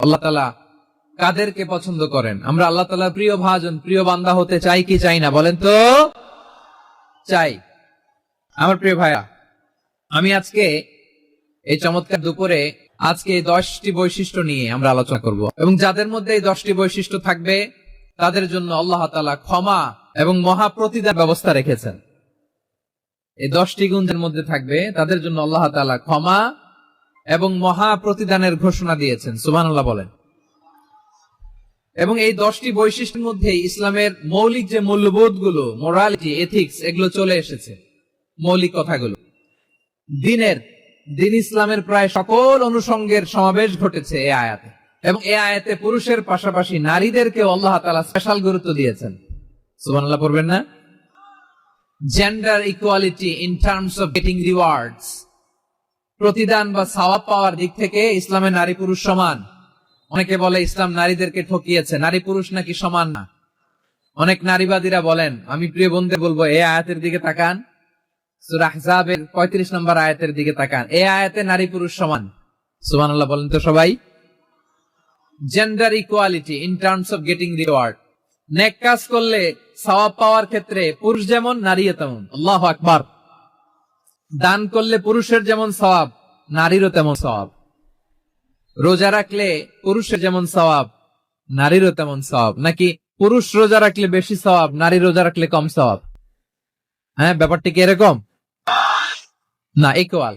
আল্লাহ তালা কাদেরকে পছন্দ করেন? আমরা আল্লাহ তালা প্রিয় ভাজন, প্রিয় বান্দা হতে চাই কি চাই না, বলেন তো? চাই। আমার প্রিয় ভাইয়া, আমি আজকে এই চমৎকার দুপুরে আজকে দশটি বৈশিষ্ট্য নিয়ে আমরা আলোচনা করব। এবং যাদের মধ্যে এই দশটি বৈশিষ্ট্য থাকবে, তাদের জন্য আল্লাহ তালা ক্ষমা এবং মহা প্রতিদান ব্যবস্থা রেখেছেন। এই দশটি গুণের মধ্যে থাকবে, তাদের জন্য আল্লাহ তালা ক্ষমা এবং মহা প্রতিদানের ঘোষণা দিয়েছেন সুবান বলেন। এবং এই দশটি বৈশিষ্ট্যের মধ্যে ইসলামের মৌলিক যে মূল্যবোধগুলো মোরালিটি এথিক্স এগুলো চলে এসেছে, মৌলিক কথাগুলো। দিনের, দিন ইসলামের প্রায় সকল অনুষঙ্গের সমাবেশ ঘটেছে এ আয়াতে। এবং এ আয়াতে পুরুষের পাশাপাশি নারীদেরকে আল্লাহ তালা স্পেশাল গুরুত্ব দিয়েছেন। সুবানাল্লাহ পড়বেন না? Gender equality in terms of getting rewards প্রতিদান বা সওয়াব পাওয়ার দিক থেকে ইসলামে নারী পুরুষ সমান। অনেকে বলে ইসলাম নারীদেরকে ঠকিয়েছে। নারী পুরুষ নাকি সমান না? অনেক নারীবাদীরা বলেন, আমি প্রিয় বন্ধুদের বলব, এই আয়াতের দিকে তাকান। 35 নম্বর আয়াতের দিকে তাকান। এই আয়াতে নারী পুরুষ সমান। সুবহানাল্লাহ, বলেন তো সবাই। Gender equality in terms of getting reward নেক কাজ করলে সওয়াব পাওয়ার ক্ষেত্রে পুরুষ যেমন, নারীও তেমন। আল্লাহু আকবার। দান করলে পুরুষের যেমন সওয়াব, নারীরও তেমন সওয়াব। রোজা রাখলে পুরুষের যেমন সওয়াব, নারীরও তেমন সওয়াব। নাকি পুরুষ রোজা রাখলে বেশি সওয়াব, নারী রোজা রাখলে কম সওয়াব? হ্যাঁ ব্যাপারটি কি এরকম? না ইকুয়াল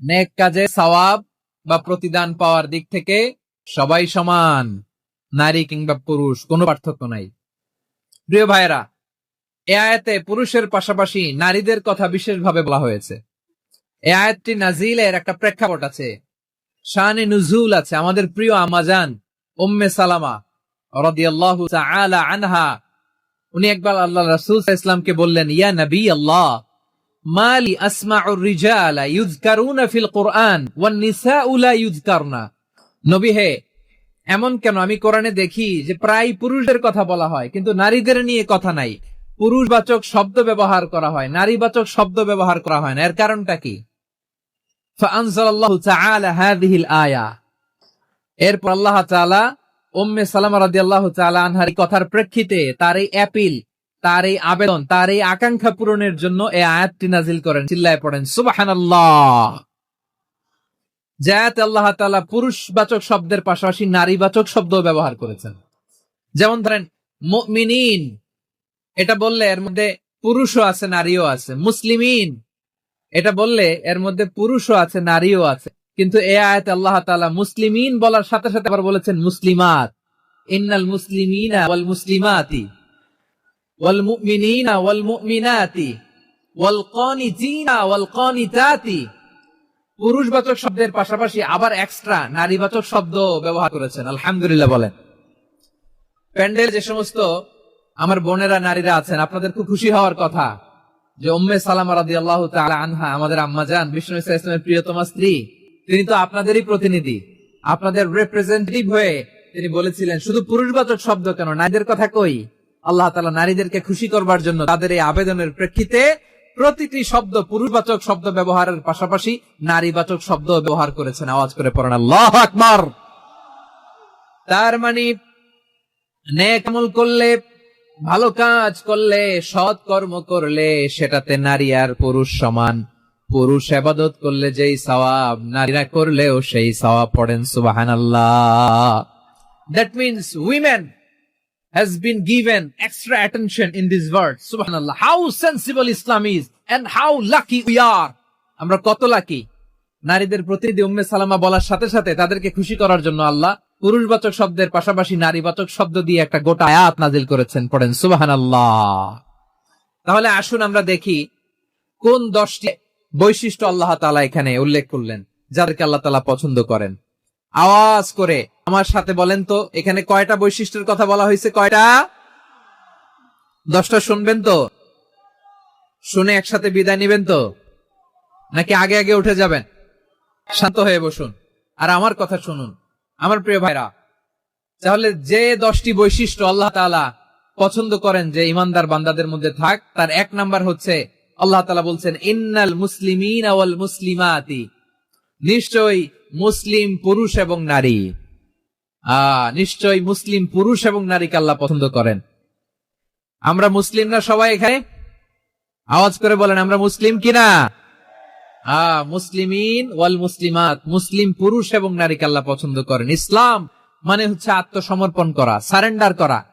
নেক কাজে সওয়াব বা প্রতিদান পাওয়ার দিক থেকে সবাই সমান, নারী কিংবা পুরুষ, কোনো পার্থক্য নাই। প্রিয় ভাইরা এ আয়াতে পুরুষের পাশাপাশি নারীদের কথা বিশেষভাবে বলা হয়েছে। এ আয়াতটি নাজিলের একটা প্রেক্ষাপট আছে। শানে নুজুল আছে। আমাদের প্রিয় আমাজান উম্মে সালামা রাদিয়াল্লাহু তাআলা আনহা, উনি একবার আল্লাহ রাসূল ইসলামকে বললেন, ইয়া নবী আল্লাহ, মালি রিজালা ইউযকারুনা ফিল কুরআন ওয়ান নিসাউ লা ইউযকারনা। নবী হে, এমন কেন? আমি কোরআনে দেখি যে প্রায় পুরুষদের কথা বলা হয়, কিন্তু নারীদের নিয়ে কথা নাই। পুরুষবাচক শব্দ ব্যবহার করা হয়, নারীবাচক শব্দ ব্যবহার করা হয় না। এর কারণটা কি? এরপর আল্লাহ উম্মে কথার প্রেক্ষিতে তার এই অ্যাপিল, তার এই আবেদন, তার এই আকাঙ্ক্ষা পূরণের জন্য এই আয়াতটি নাজিল করেন। চিল্লায় পড়েন, সুবহানাল্লাহ। জায়াতে আল্লাহ তাআলা পুরুষবাচক শব্দের পাশাপাশি নারীবাচক শব্দ ব্যবহার করেছেন। যেমন ধরেন, মুমিনিন এটা বললে এর মধ্যে পুরুষও আছে, নারীও আছে। মুসলিমিন, এটা বললে এর মধ্যে পুরুষও আছে, নারীও আছে। কিন্তু এ আয়াতে আল্লাহ তাআলা মুসলিমিন বলার সাথে সাথে আবার বলেছেন মুসলিমাত। ইন্নাল মুসলিমিনা ওয়াল মুসলিমাতি, ওয়াল মুমিনিনা ওয়াল মুমিনাতি, ওয়াল ওয়াল পুরুষবাচক শব্দের পাশাপাশি আবার এক্সট্রা নারীবাচক শব্দ ব্যবহার করেছেন। আলহামদুলিল্লাহ বলেন। প্যান্ডেল যে সমস্ত আমার বোনেরা, নারীরা আছেন, আপনাদের খুব খুশি হওয়ার কথা যে উম্মে সালামা রাদিয়াল্লাহু তাআলা আনহা আমাদের আম্মা জান বিষ্ণু ইসলামের প্রিয়তমা স্ত্রী। তিনি তো আপনাদেরই প্রতিনিধি, আপনাদের রিপ্রেজেন্টেটিভ হয়ে তিনি বলেছিলেন, শুধু পুরুষবাচক শব্দ কেন? নারীদের কথা কই? আল্লাহ তাআলা নারীদেরকে খুশি করবার জন্য তাদের এই আবেদনের প্রেক্ষিতে প্রতিটি শব্দ পুরুষবাচক শব্দ ব্যবহারের পাশাপাশি নারীবাচক শব্দ ব্যবহার করেছেন। আওয়াজ করে পড়েন, আল্লাহ তার মানে করলে ভালো কাজ করলে, সৎ কর্ম করলে সেটাতে নারী আর পুরুষ সমান। পুরুষ আবাদত করলে যেই সওয়াব, নারীরা করলেও সেই সওয়াব পড়েন সুবাহান আল্লাহ that means women has been given extra attention in this verse subhanallah how sensible islam is and how lucky we are আমরা কত লাকি নারীদের প্রতিনিধি উম্মে সালামা বলার সাথে সাথে তাদেরকে খুশি করার জন্য আল্লাহ পুরুষবাচক শব্দের পাশাপাশি নারীবাচক শব্দ দিয়ে একটা গোটা আয়াত নাজিল করেছেন, পড়েন সুবাহান তাহলে আসুন আমরা দেখি কোন দশটি বৈশিষ্ট্য আল্লাহ তালা এখানে উল্লেখ করলেন, যাদেরকে আল্লাহ তালা পছন্দ করেন। আওয়াজ করে আমার সাথে বলেন তো, এখানে কয়টা বৈশিষ্ট্যের কথা বলা হয়েছে, কয়টা? দশটা শুনবেন তো? শুনে একসাথে বিদায় নিবেন তো? নাকি আগে আগে উঠে যাবেন? শান্ত হয়ে বসুন। আর আমার কথা শুনুন। আমার প্রিয় ভাইরা, তাহলে যে দশটি বৈশিষ্ট্য আল্লাহ তাআলা পছন্দ করেন যে ইমানদার বান্দাদের মধ্যে থাক, তার এক নাম্বার হচ্ছে আল্লাহ তাআলা বলছেন, ইন্নাল মুসলিমিন ওয়াল মুসলিমাতি। নিশ্চয়ই মুসলিম পুরুষ এবং নারী। আহ, নিশ্চয়ই মুসলিম পুরুষ এবং নারীকে আল্লাহ পছন্দ করেন। আমরা মুসলিম না সবাই এখানে? আওয়াজ করে বলেন, আমরা মুসলিম কিনা? আহ মুসলিমিন ওয়াল মুসলিমাত। মুসলিম পুরুষ এবং নারীকে আল্লাহ পছন্দ করেন। ইসলাম মানে হচ্ছে আত্মসমর্পণ করা, সারেন্ডার করা।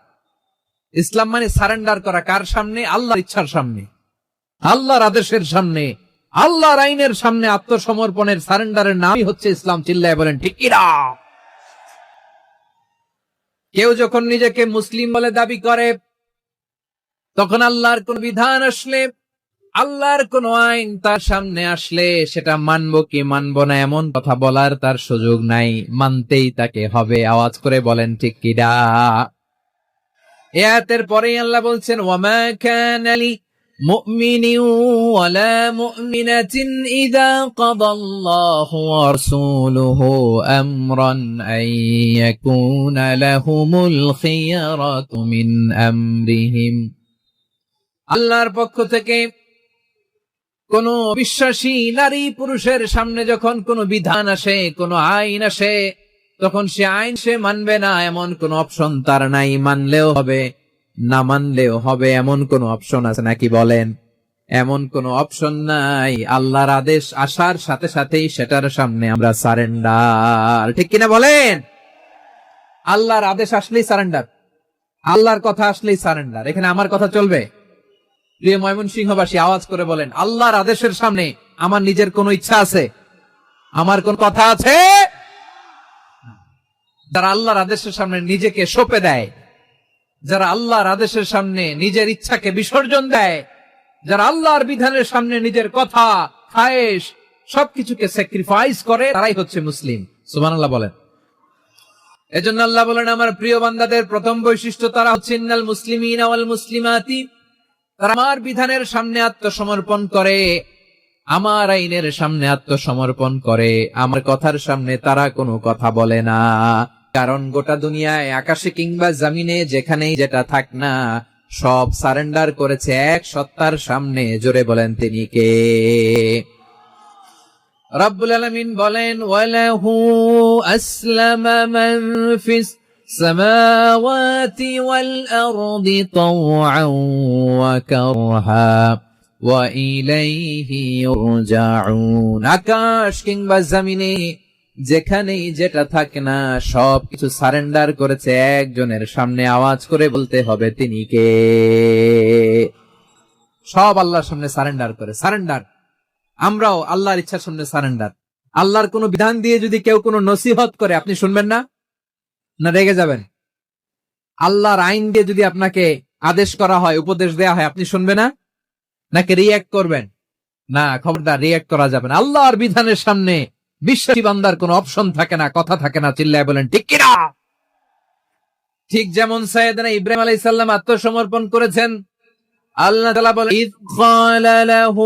ইসলাম মানে সারেন্ডার করা কার সামনে? আল্লাহর ইচ্ছার সামনে। আল্লাহর আদেশের সামনে। আল্লাহর আইনের সামনে আত্মসমর্পণের, সারেন্ডারের নামই হচ্ছে ইসলাম, চিল্লায় বলেন, ঠিক কেউ যখন নিজেকে মুসলিম বলে দাবি করে, তখন আল্লাহর কোন বিধান আসলে আল্লাহর কোন আইন তার সামনে আসলে সেটা মানবো কি মানবো না এমন কথা বলার তার সুযোগ নাই মানতেই তাকে হবে আওয়াজ করে বলেন ঠিক কিনা এ আয়াতের পরেই আল্লাহ বলছেন ওয়ামা কানা লি مؤمن ولا مؤمنة إذا قضى الله ورسوله أمرا أن يكون لهم الخيرة من أمرهم আল্লাহর পক্ষ থেকে কোন বিশ্বাসী নারী পুরুষের সামনে যখন কোন বিধান আসে, কোন আইন আসে, তখন সে আইন সে মানবে না, এমন কোন অপশন তার নাই, মানলেও হবে, না মানলেও হবে, এমন কোন অপশন আছে নাকি বলেন? এমন কোন অপশন নাই, আল্লাহর আদেশ আসার সাথে সাথেই সেটার সামনে আমরা সারেন্ডার, ঠিক কিনা বলেন? আল্লাহর আদেশ আসলেই সারেন্ডার, আল্লাহর কথা আসলেই সারেন্ডার, এখানে আমার কথা চলবে? প্রিয় ময়মন সিংহবাসী আওয়াজ করে বলেন, আল্লাহর আদেশের সামনে আমার নিজের কোন ইচ্ছা আছে? আমার কোন কথা আছে? যারা আল্লাহর আদেশের সামনে নিজেকে সঁপে দেয়, যারা আল্লাহর আদেশের সামনে নিজের ইচ্ছাকে বিসর্জন দেয়, যারা আল্লাহর বিধানের সামনে নিজের কথা, খায়েশ, সবকিছুকে স্যাক্রিফাইস করে, তারাই হচ্ছে মুসলিম। সুমান আল্লাহ বলেন। এজন্য আল্লাহ বলেন, আমার প্রিয় বান্দাদের প্রথম বৈশিষ্ট্য তারা হচ্ছে মুসলিমিন আওয়াল মুসলিমাতি তারা আমার বিধানের সামনে আত্মসমর্পণ করে, আমার আইনের সামনে আত্মসমর্পণ করে, আমার কথার সামনে তারা কোনো কথা বলে না। কারণ গোটা দুনিয়ায়, আকাশে কিংবা জামিনে, যেখানেই যেটা থাক না, সব সারেন্ডার করেছে এক সত্তার সামনে। জোরে বলেন তিনি কে? রব্বুল আলমিন বলেন, ওয়ালাহু السماوات والأرض طوعا وكرها وإليه يرجعون আকাশ কিংবা জমিনে যেখানেই যেটা থাকে না সব কিছু সারেন্ডার করেছে একজনের সামনে আওয়াজ করে বলতে হবে তিনি কে সব আল্লাহর সামনে সারেন্ডার করে সারেন্ডার আমরাও আল্লাহর ইচ্ছার সামনে সারেন্ডার আল্লাহর কোন বিধান দিয়ে যদি কেউ কোনো নসিহত করে আপনি শুনবেন না না রেগে যাবেন? আল্লাহর আইন দিয়ে যদি আপনাকে আদেশ করা হয়, উপদেশ দেয়া হয়, আপনি শুনবে না? নাকি রিয়াক্ট করবেন? না, খবরদার রিয়াক্ট করা যাবে না। আল্লাহর বিধানের সামনে বিশ্বাসী বান্দার কোন অপশন থাকে না, কথা থাকে না, চিল্লায় বলেন, ঠিক কিনা? ঠিক যেমন সৈয়দনা ইব্রাহিম আলাইহিস সালাম আত্মসমর্পণ করেছেন। আল্লাহ তাআলা বলেন, ইদ লাহু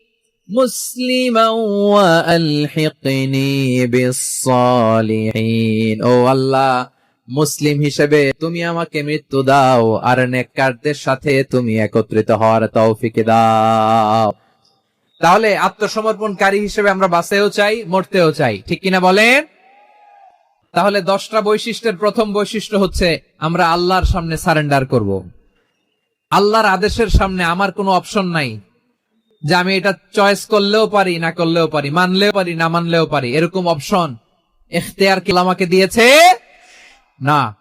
মুসলিমা ওয়া আলহিকনি বিসসালিহিন। ও আল্লাহ, মুসলিম হিসেবে তুমি আমাকে মৃত্যু দাও আর নেককারদের সাথে তুমি একত্রিত হওয়ার তৌফিক দাও। তাহলে আত্মসমর্পণকারী হিসেবে আমরা বাঁচতেও চাই, মরতেও চাই, ঠিক কিনা বলেন? তাহলে দশটা বৈশিষ্ট্যের প্রথম বৈশিষ্ট্য হচ্ছে আমরা আল্লাহর সামনে সারেন্ডার করব। আল্লাহর আদেশের সামনে আমার কোনো অপশন নাই। যে আমি এটা চয়েস করলেও পারি, না করলেও পারি, মানলেও পারি, না মানলেও পারি, এরকম অপশন এখতেয়ার কি আমাকে দিয়েছে? না।